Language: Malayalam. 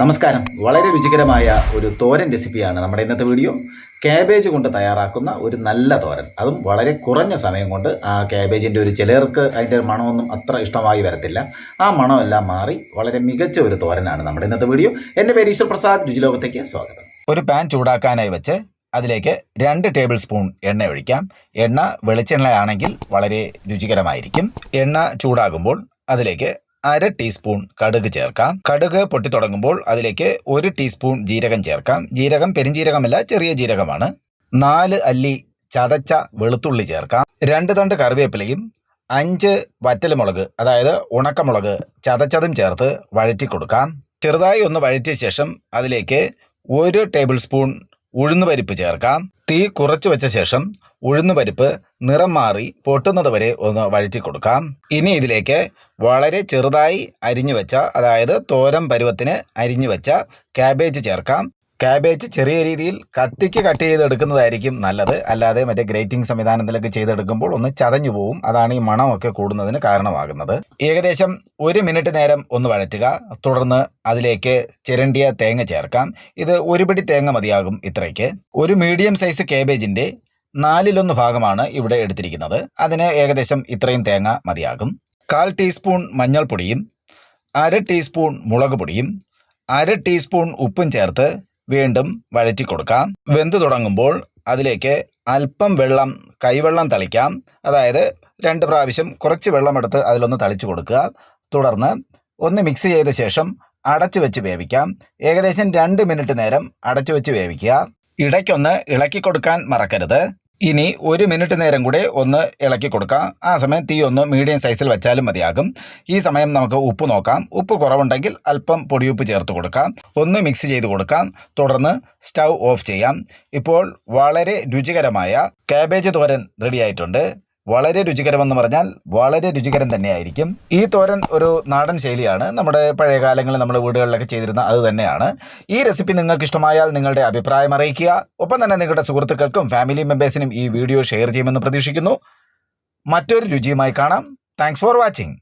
നമസ്കാരം. വളരെ രുചികരമായ ഒരു തോരൻ റെസിപ്പിയാണ് നമ്മുടെ ഇന്നത്തെ വീഡിയോ കാബേജ് കൊണ്ട് തയ്യാറാക്കുന്ന ഒരു നല്ല തോരൻ. അതും വളരെ കുറഞ്ഞ സമയം കൊണ്ട് ആ കാബേജിന്റെ ഒരു ചിലർക്ക് അതിന്റെ മണമൊന്നും അത്ര ഇഷ്ടമായി വരത്തില്ല. ആ മണമെല്ലാം മാറി വളരെ മികച്ച ഒരു തോരനാണ് നമ്മുടെ ഇന്നത്തെ വീഡിയോ എന്റെ പേര് ഈശ്വർ പ്രസാദ്. രുചിലോകത്തേക്ക് സ്വാഗതം. ഒരു പാൻ ചൂടാക്കാനായി വെച്ച് അതിലേക്ക് രണ്ട് ടേബിൾ സ്പൂൺ എണ്ണ ഒഴിക്കാം. എണ്ണ വെളിച്ചെണ്ണയാണെങ്കിൽ വളരെ രുചികരമായിരിക്കും. എണ്ണ ചൂടാകുമ്പോൾ അതിലേക്ക് അര ടീസ്പൂൺ കടുക് ചേർക്കാം. കടുക് പൊട്ടി തുടങ്ങുമ്പോൾ അതിലേക്ക് ഒരു ടീസ്പൂൺ ജീരകം ചേർക്കാം. ജീരകം പെരുംജീരകമല്ല ചെറിയ ജീരകമാണ്. നാല് അല്ലി ചതച്ച വെളുത്തുള്ളി ചേർക്കാം. രണ്ട് തണ്ട് കറിവേപ്പിലയും അഞ്ച് വറ്റൽമുളക് അതായത് ഉണക്കമുളക് ചതച്ചതും ചേർത്ത് വഴറ്റി കൊടുക്കാം ചെറുതായി ഒന്ന് വഴറ്റിയ ശേഷം അതിലേക്ക് ഒരു ടേബിൾ സ്പൂൺ ഉഴുന്നുപരിപ്പ് ചേർക്കാം. തീ കുറച്ചു വെച്ച ശേഷം ഉഴുന്നുപരിപ്പ് നിറം മാറി പൊട്ടുന്നത് വരെ ഒന്ന് വഴറ്റി കൊടുക്കാം. ഇനി ഇതിലേക്ക് വളരെ ചെറുതായി അരിഞ്ഞു വെച്ച അതായത് തോരൻ പരുവത്തിന് അരിഞ്ഞു വെച്ച കാബേജ് ചേർക്കാം. കാബേജ് ചെറിയ രീതിയിൽ കത്തിക്ക് കട്ട് ചെയ്തെടുക്കുന്നതായിരിക്കും നല്ലത്. അല്ലാതെ മറ്റേ ഗ്രേറ്റിംഗ് സംവിധാനത്തിലൊക്കെ ചെയ്തെടുക്കുമ്പോൾ ഒന്ന് ചതഞ്ഞു പോവും. അതാണ് ഈ മണമൊക്കെ കൂടുന്നതിന് കാരണമാകുന്നത്. ഏകദേശം ഒരു മിനിറ്റ് നേരം ഒന്ന് വഴറ്റുക. തുടർന്ന് അതിലേക്ക് ചിരണ്ടിയ തേങ്ങ ചേർക്കാം. ഇത് ഒരു പിടി തേങ്ങ മതിയാകും ഇത്രയ്ക്ക്. ഒരു മീഡിയം സൈസ് ക്യാബേജിന്റെ നാലിലൊന്ന് ഭാഗമാണ് ഇവിടെ എടുത്തിരിക്കുന്നത്. അതിന് ഏകദേശം ഇത്രയും തേങ്ങ മതിയാകും. കാൽ ടീസ്പൂൺ മഞ്ഞൾപ്പൊടിയും അര ടീസ്പൂൺ മുളക് പൊടിയും അര ടീസ്പൂൺ ഉപ്പും ചേർത്ത് വീണ്ടും വഴറ്റി കൊടുക്കാം. വെന്ത് തുടങ്ങുമ്പോൾ അതിലേക്ക് അല്പം വെള്ളം കൈവെള്ളം തളിക്കാം. അതായത് രണ്ട് പ്രാവശ്യം കുറച്ച് വെള്ളമെടുത്ത് അതിലൊന്ന് തളിച്ചു കൊടുക്കുക. തുടർന്ന് ഒന്ന് മിക്സ് ചെയ്ത ശേഷം അടച്ചു വെച്ച് വേവിക്കാം. ഏകദേശം രണ്ട് മിനിറ്റ് നേരം അടച്ചു വെച്ച് വേവിക്കുക. ഇടയ്ക്കൊന്ന് ഇളക്കി കൊടുക്കാൻ മറക്കരുത്. ഇനി ഒരു മിനിറ്റ് നേരം കൂടെ ഒന്ന് ഇളക്കി കൊടുക്കാം. ആ സമയം തീ ഒന്ന് മീഡിയം സൈസിൽ വെച്ചാലും മതിയാകും. ഈ സമയം നമുക്ക് ഉപ്പ് നോക്കാം. ഉപ്പ് കുറവുണ്ടെങ്കിൽ അല്പം പൊടിയുപ്പ് ചേർത്ത് കൊടുക്കാം. ഒന്ന് മിക്സ് ചെയ്ത് കൊടുക്കാം. തുടർന്ന് സ്റ്റൗ ഓഫ് ചെയ്യാം. ഇപ്പോൾ വളരെ രുചികരമായ കാബേജ് തോരൻ റെഡി ആയിട്ടുണ്ട്. വളരെ രുചികരമെന്ന് പറഞ്ഞാൽ വളരെ രുചികരം തന്നെയായിരിക്കും. ഈ തോരൻ ഒരു നാടൻ ശൈലിയാണ്. നമ്മുടെ പഴയ കാലങ്ങളിൽ നമ്മുടെ വീടുകളിലൊക്കെ ചെയ്തിരുന്ന അത് തന്നെയാണ്. ഈ റെസിപ്പി നിങ്ങൾക്ക് ഇഷ്ടമായാൽ നിങ്ങളുടെ അഭിപ്രായം അറിയിക്കുക. ഒപ്പം തന്നെ നിങ്ങളുടെ സുഹൃത്തുക്കൾക്കും ഫാമിലി മെമ്പേഴ്സിനും ഈ വീഡിയോ ഷെയർ ചെയ്യുമെന്ന് പ്രതീക്ഷിക്കുന്നു. മറ്റൊരു രുചിയുമായി കാണാം. Thanks for watching